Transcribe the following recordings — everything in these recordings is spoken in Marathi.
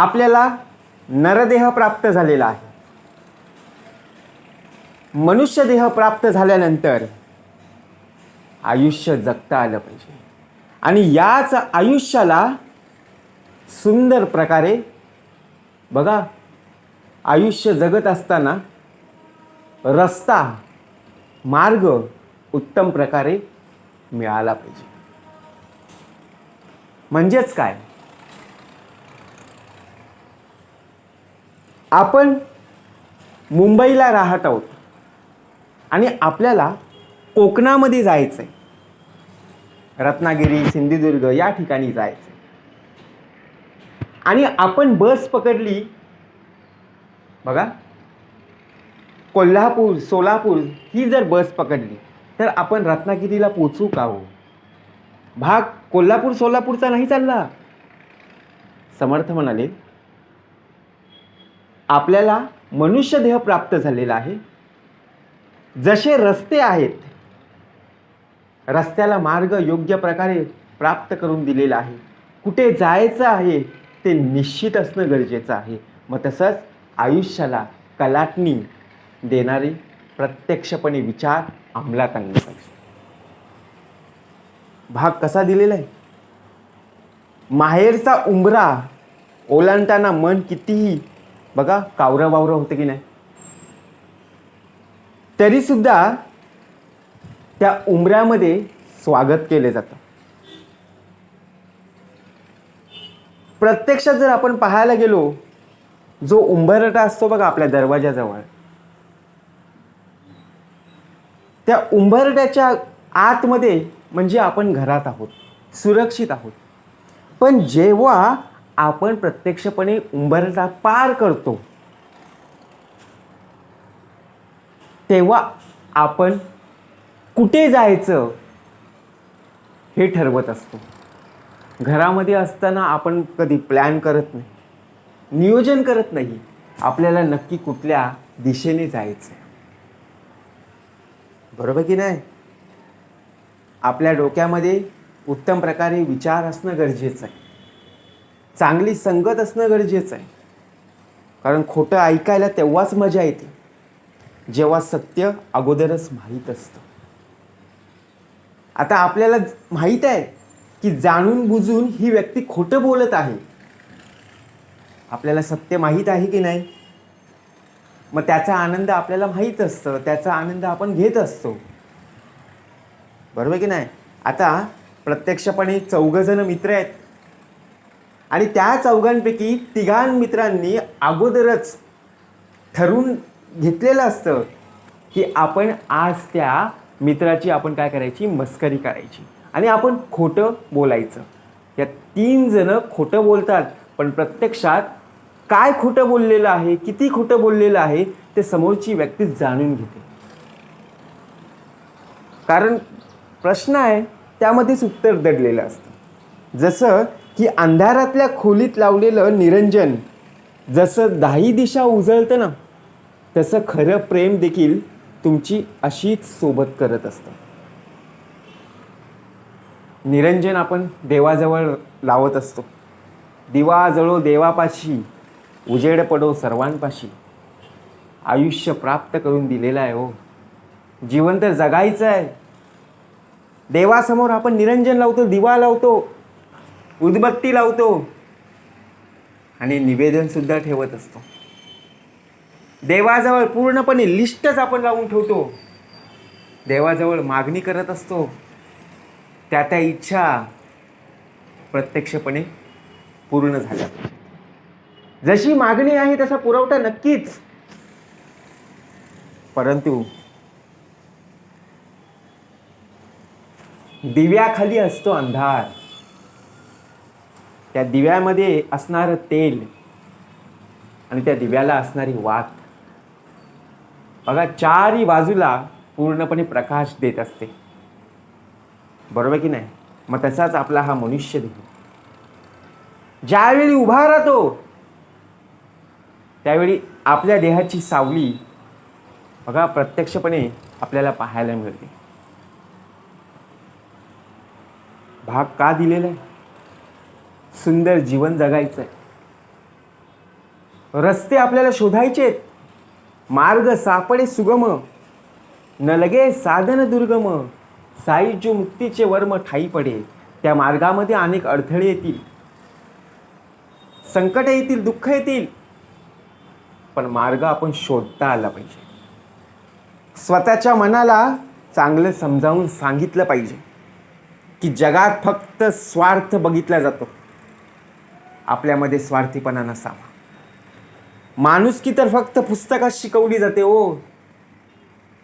आपल्याला नरदेह प्राप्त झालेला आहे. मनुष्यदेह प्राप्त झाल्यानंतर आयुष्य जगता आलं पाहिजे. आणि याच आयुष्याला सुंदर प्रकारे बघा आयुष्य जगत असताना रस्ता मार्ग उत्तम प्रकारे मिळाला पाहिजे. म्हणजेच काय? आपण मुंबईला राहत आहोत. आणि आपल्याला कोकणामध्ये जायचं आहे रत्नागिरी सिंधुदुर्ग या ठिकाणी जायचं आहे आणि आपण बस पकडली. बघा. कोल्हापूर सोलापूर ही जर बस पकडली तर आपण रत्नागिरीला पोचू का हो? भाग कोल्हापूर सोलापूरचा नाही चालला. समर्थ म्हणाले आपल्याला मनुष्यदेह प्राप्त झालेला आहे. जसे रस्ते आहेत रस्त्याला मार्ग योग्य प्रकारे प्राप्त करून दिलेला आहे. कुठे जायचं आहे ते निश्चित असणं गरजेचं आहे. मग तसंच आयुष्याला कलाटणी देणारे प्रत्यक्षपणे विचार अंमलात आणले पाहिजे. भाग कसा दिलेला आहे? माहेरचा उंबरा ओलांडताना मन कितीही बघा कावरं वावरं होतं की नाही? तरीसुद्धा त्या उंबऱ्यामध्ये स्वागत केले जातं. प्रत्यक्षात जर आपण पाहायला गेलो जो उंबरटा असतो बघा आपल्या दरवाजाजवळ त्या उंबरट्याच्या आतमध्ये म्हणजे आपण घरात आहोत सुरक्षित आहोत. पण जेव्हा आपण प्रत्यक्षपणे उंबरठा पार करतो. तेव्हा आपण कुठे जायचं हे ठरवत असतो. घरामध्ये असताना आपण कधी प्लॅन करत नाही. नियोजन करत नाही. आपल्याला नक्की कुठल्या दिशेने जायचं बरोबर की नाही? आपल्या डोक्यामध्ये उत्तम प्रकारे विचार असणं गरजेचं आहे. चांगली संगत असणं गरजेचं आहे. कारण खोटं ऐकायला तेव्हाच मजा येते जेव्हा सत्य अगोदरच माहीत असतं. आता आपल्याला माहीत आहे की जाणून बुजून ही व्यक्ती खोटं बोलत आहे. आपल्याला सत्य माहीत आहे की नाही? मग त्याचा आनंद आपल्याला माहीत असतं त्याचा आनंद आपण घेत असतो. बरोबर की नाही? आता प्रत्यक्षपणे चौघजण मित्र आहेत. आणि त्या चौघांपैकी तिघां मित्रांनी अगोदरच ठरवून घेतलेलं असतं की आपण आज त्या मित्राची आपण काय करायची? मस्करी करायची. आणि आपण खोटं बोलायचं. या तीन जणं खोटं बोलतात पण प्रत्यक्षात काय खोटं बोललेलं आहे किती खोटं बोललेलं आहे ते समोरची व्यक्ती जाणून घेते. कारण प्रश्न आहे त्यामध्येच उत्तर दडलेलं असतं. जसं की अंधारातल्या खोलीत लावलेलं निरंजन जसं दाही दिशा उजळतं ना तसं खरं प्रेम देखील तुमची अशीच सोबत करत असतं. निरंजन आपण देवाजवळ लावत असतो. दिवा जळो देवापाशी उजेड पडो सर्वांपाशी. आयुष्य प्राप्त करून दिलेलं आहे हो. जीवन तर जगायचं आहे. देवासमोर आपण निरंजन लावतो दिवा लावतो. उदबत्ती लावतो. आणि निवेदनसुद्धा ठेवत असतो. देवाजवळ पूर्णपणे लिस्टच आपण लावून ठेवतो. देवाजवळ मागणी करत असतो. त्या त्या इच्छा प्रत्यक्षपणे पूर्ण झाल्या. जशी मागणी आहे तसा पुरवठा नक्कीच. परंतु दिव्याखाली असतो अंधार. त्या दिव्यामध्ये असणारं तेल आणि त्या दिव्याला असणारी वात. बघा चारही बाजूला पूर्णपणे प्रकाश देत असते. बरोबर की नाही? मग तसाच आपला हा मनुष्य देह. ज्यावेळी उभा राहतो त्यावेळी आपल्या देहाची सावली बघा प्रत्यक्षपणे आपल्याला पाहायला मिळते. भाग का दिलेला आहे? सुंदर जीवन जगायचं आहे रस्ते आपल्याला शोधायचे मार्ग सापडे सुगम. न लगे साधन दुर्गम. साईजो मुक्तीचे वर्म ठाई पडे. त्या मार्गामध्ये अनेक अडथळे येतील. संकट येतील दुःख येतील. पण मार्ग आपण शोधता आला पाहिजे. स्वतःच्या मनाला चांगलं समजावून सांगितलं पाहिजे. की जगात फक्त स्वार्थ बघितला जातो. आपल्यामध्ये स्वार्थीपणा नसावा. माणुसकी तर फक्त पुस्तकात शिकवली जाते हो.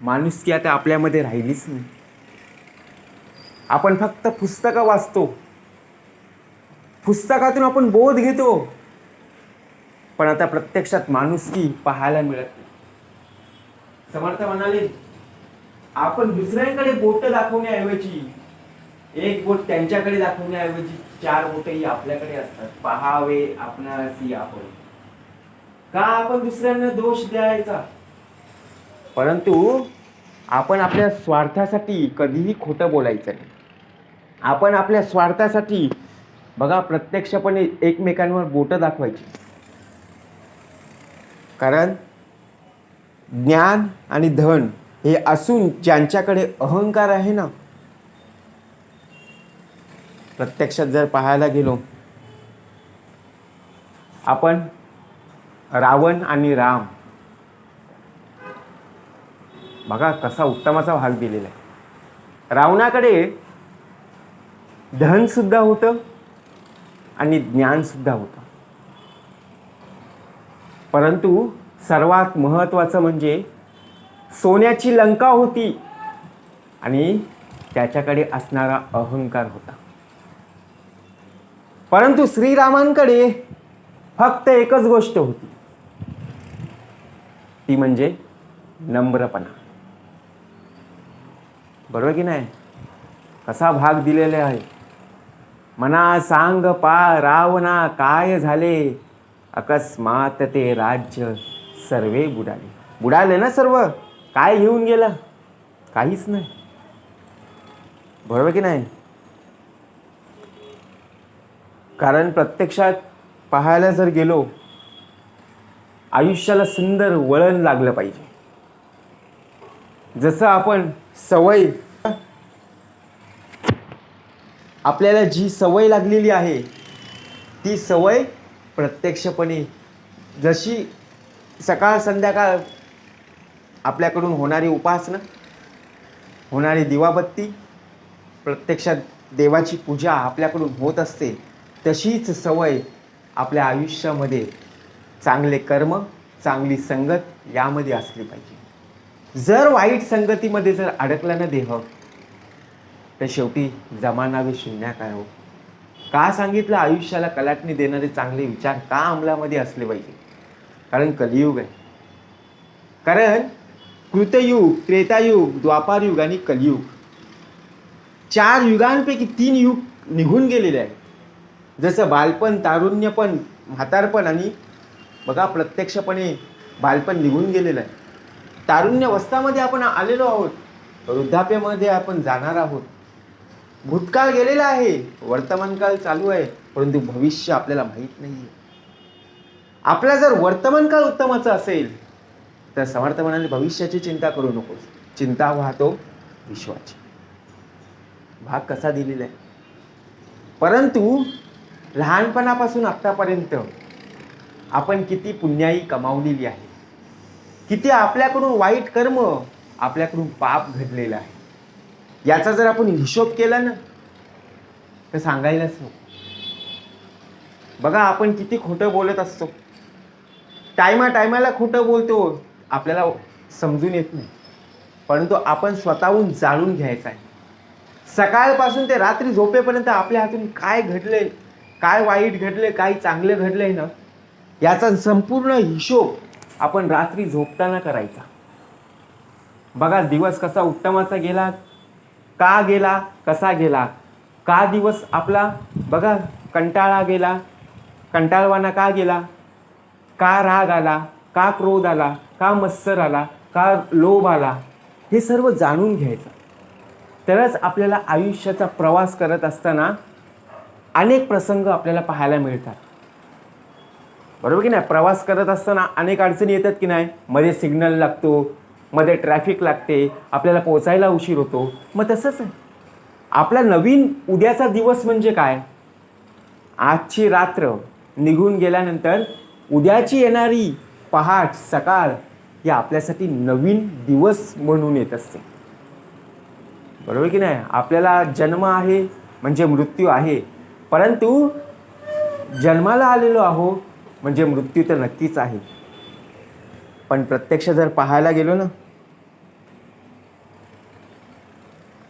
माणुसकी आता आपल्यामध्ये राहिलीच नाही. आपण फक्त पुस्तकं वाचतो. पुस्तकातून आपण बोध घेतो. पण आता प्रत्यक्षात माणुसकी पाहायला मिळत नाही. समर्थ म्हणाले आपण दुसऱ्यांकडे बोट दाखवण्याऐवजी एक बोट त्यांच्याकडे दाखवण्याऐवजी चार बोटही आपल्याकडे असतात. पहावे आपणासी आपण. का आपण दुसऱ्यांना दोष द्यायचा? परंतु आपण आपल्या स्वार्थासाठी कधीही खोटं बोलायचं नाही. आपण आपल्या स्वार्थासाठी बघा प्रत्यक्षपणे एकमेकांवर बोटं दाखवायची. कारण ज्ञान आणि धन हे असून ज्यांच्याकडे अहंकार आहे ना प्रत्यक्षात जर पाहायला गेलो आपण रावण आणि राम बघा कसा उत्तमाचा भाग दिलेला आहे. रावणाकडे धन सुद्धा होतं आणि ज्ञान सुद्धा होतं. परंतु सर्वात महत्त्वाचं म्हणजे सोन्याची लंका होती आणि त्याच्याकडे असणारा अहंकार होता. परंतु श्रीरामांकडे फक्त एकच गोष्ट होती. ती म्हणजे नम्रपणा. बरोबर की नाही? कसा भाग दिलेला आहे? मना सांग पा रावणा काय झाले? अकस्मात ते राज्य सर्वे बुडाले. बुडाले ना सर्व? काय घेऊन गेला? काहीच नाही. बरोबर की नाही? कारण प्रत्यक्षात पाहायला जर गेलो आयुष्याला सुंदर वळण लागलं पाहिजे. जसं आपण सवय आपल्याला जी सवय लागलेली आहे ती सवय प्रत्यक्षपणे जशी सकाळ संध्याकाळ आपल्याकडून होणारी उपासना होणारी दिवाबत्ती प्रत्यक्षात देवाची पूजा आपल्याकडून होत असते तशीच सवय आपल्या आयुष्यामध्ये चांगले कर्म चांगली संगत यामध्ये असली पाहिजे. जर वाईट संगतीमध्ये जर अडकला ना देह तर शेवटी जमानावे शून्याकार हो? का सांगितलं? आयुष्याला कलाटणी देणारे चांगले विचार का अंमलामध्ये असले पाहिजे? कारण कलियुग आहे. कारण कृतयुग त्रेतायुग द्वापारयुग आणि कलियुग. चार युगांपैकी तीन युग निघून गेलेले आहेत. जसं बालपण तारुण्यपण म्हातारपण आणि बघा प्रत्यक्षपणे बालपण निघून गेलेलं आहे. तारुण्यवस्थामध्ये आपण आलेलो आहोत वृद्धाप्यामध्ये आपण जाणार आहोत. भूतकाळ गेलेला आहे वर्तमानकाळ चालू आहे परंतु भविष्य आपल्याला माहीत नाही आहे आपला जर वर्तमानकाळ उत्तमाचा असेल तर समर्थ म्हणाले भविष्याची चिंता करू नकोस. चिंता वाहतो विश्वाची. भाग कसा दिलेला आहे? परंतु लहानपणापासून आत्तापर्यंत आपण किती पुण्याई कमावलेली आहे. किती आपल्याकडून वाईट कर्म आपल्याकडून पाप घडलेलं आहे. याचा जर आपण हिशोब केला ना तर सांगायलाच नको. बघा आपण किती खोटं बोलत असतो. टायमा टायमाला खोटं बोलतो आपल्याला समजून येत नाही. परंतु आपण स्वतःहून जाणून घ्यायचं आहे. सकाळपासून ते रात्री झोपेपर्यंत आपल्या हातून काय घडलंय काय वाईट घडले काय चांगले घडले ना याचा संपूर्ण हिशोब आपण रात्री झोपताना करायचा. बघा दिवस कसा उत्तमाचा गेला का गेला कसा गेला का दिवस आपला बघा कंटाळा गेला कंटाळवाना का गेला का राग आला का क्रोध आला का मत्सर आला का लोभ आला हे सर्व जाणून घ्यायचं. तरच आपल्याला आयुष्याचा प्रवास करत असताना अनेक प्रसंग आपल्याला पाहायला मिळतात. बरोबर की नाही? प्रवास करत असताना अनेक अडचणी येतात की नाही? मध्ये सिग्नल लागतो मध्ये ट्रॅफिक लागते आपल्याला पोचायला उशीर होतो. मग तसंच आहे. आपला नवीन उद्याचा दिवस म्हणजे काय? आजची रात्र निघून गेल्यानंतर उद्याची येणारी पहाट सकाळ ही आपल्यासाठी नवीन दिवस म्हणून येत असते. बरोबर की नाही? आपल्याला जन्म आहे म्हणजे मृत्यू आहे. परंतु जन्माला आलेलो आहो म्हणजे मृत्यू तर नक्कीच आहे. पण प्रत्यक्ष जर पाहायला गेलो ना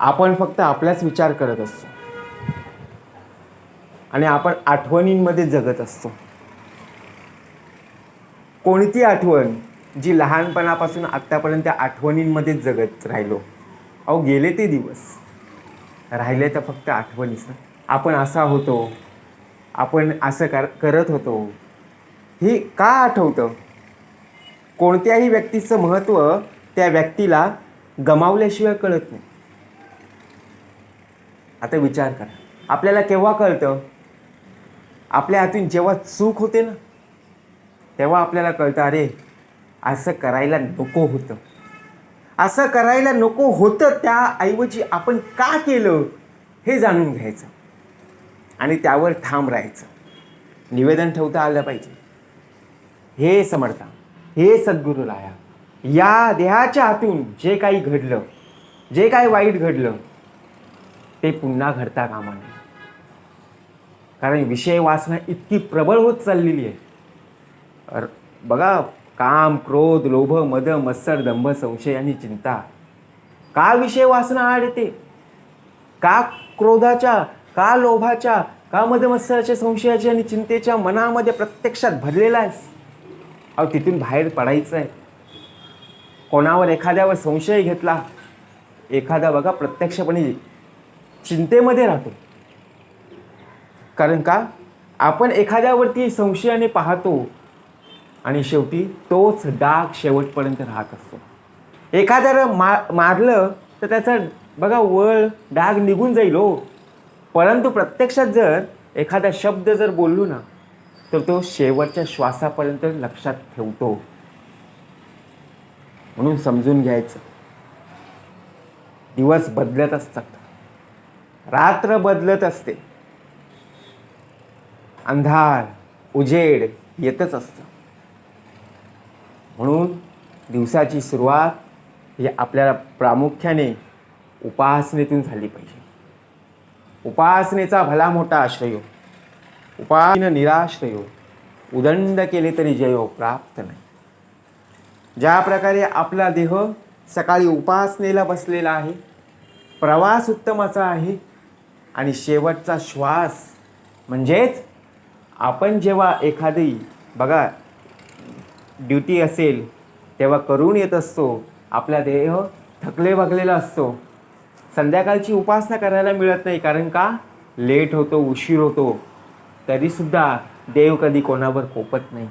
आपण फक्त आपलाच विचार करत असतो. आणि आपण आठवणींमध्ये जगत असतो. कोणती आठवण जी लहानपणापासून आत्तापर्यंत आठवणींमध्येच जगत राहिलो? अहो गेले ते दिवस. राहिले तर फक्त आठवणीच ना. आपण असा होतो आपण असं कर करत होतो. हे का आठवतं? कोणत्याही व्यक्तीचं महत्त्व त्या व्यक्तीला गमावल्याशिवाय कळत नाही. आता विचार करा. आपल्याला केव्हा कळतं? आपल्या हातून जेव्हा चूक होते ना तेव्हा आपल्याला कळतं अरे असं करायला नको होतं. असं करायला नको होतं त्याऐवजी आपण का केलं हे जाणून घ्यायचं. आणि त्यावर ठाम राहायचं. निवेदन ठेवता आलं पाहिजे. हे समर्था हे सद्गुरू राया या देहाच्या हातून जे काही घडलं जे काही वाईट घडलं ते पुन्हा घडता कामा नये. कारण विषय वासना इतकी प्रबळ होत चाललेली आहे. बघा काम क्रोध लोभ मद मत्सर दंभ संशय आणि चिंता. का विषय वासना आड येते? का क्रोधाच्या का लोभाच्या का मदमत्सराच्या संशयाच्या आणि चिंतेच्या मनामध्ये प्रत्यक्षात भरलेला आहेस. अहो तिथून बाहेर पडायचं आहे कोणावर एखाद्यावर संशय घेतला एखादा बघा प्रत्यक्षपणे चिंतेमध्ये राहतो. कारण का? आपण एखाद्यावरती संशयाने पाहतो आणि शेवटी तोच डाग शेवटपर्यंत राहत असतो. एखाद्याला मा मारलं तर त्याचा बघा वळ डाग निघून जाईल हो. परंतु प्रत्यक्षात जर एखादा शब्द जर बोललो ना तर तो शेवटच्या श्वासापर्यंत लक्षात ठेवतो. म्हणून समजून घ्यायचं. दिवस बदलत असतात. रात्र बदलत असते. अंधार उजेड येतच असतं. म्हणून दिवसाची सुरुवात ही आपल्याला प्रामुख्याने उपासनेतून झाली पाहिजे. उपासनेचा भला मोठा आश्रयो. उपासन निराश्रयो. उदंड केले तरी जयो प्राप्त नाही. ज्या प्रकारे आपला देह सकाळी उपासनेला बसलेला आहे प्रवास उत्तमाचा आहे आणि शेवटचा श्वास म्हणजेच आपण जेव्हा एखादी बघा ड्युटी असेल तेव्हा करून येत असतो आपला देह थकले भगलेला असतो संध्याकाळची उपासना करायला मिळत नाही कारण का? लेट होतो उशीर होतो. तरीसुद्धा देव कधी कोणावर कोपत नाही.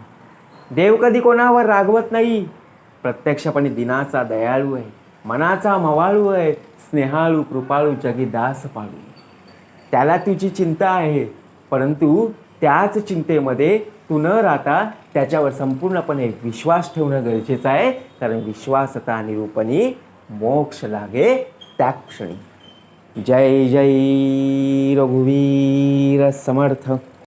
देव कधी कोणावर रागवत नाही. प्रत्यक्षपणे दिनाचा दयाळू आहे मनाचा मवाळू आहे स्नेहाळू कृपाळू जगी दास पाळू. त्याला तुझी चिंता आहे परंतु त्याच चिंतेमध्ये तू न राहता त्याच्यावर संपूर्णपणे विश्वास ठेवणं गरजेचं आहे कारण विश्वासता निरूपणी मोक्ष लागे त्या क्षणी जय जय रघुवीर समर्थ.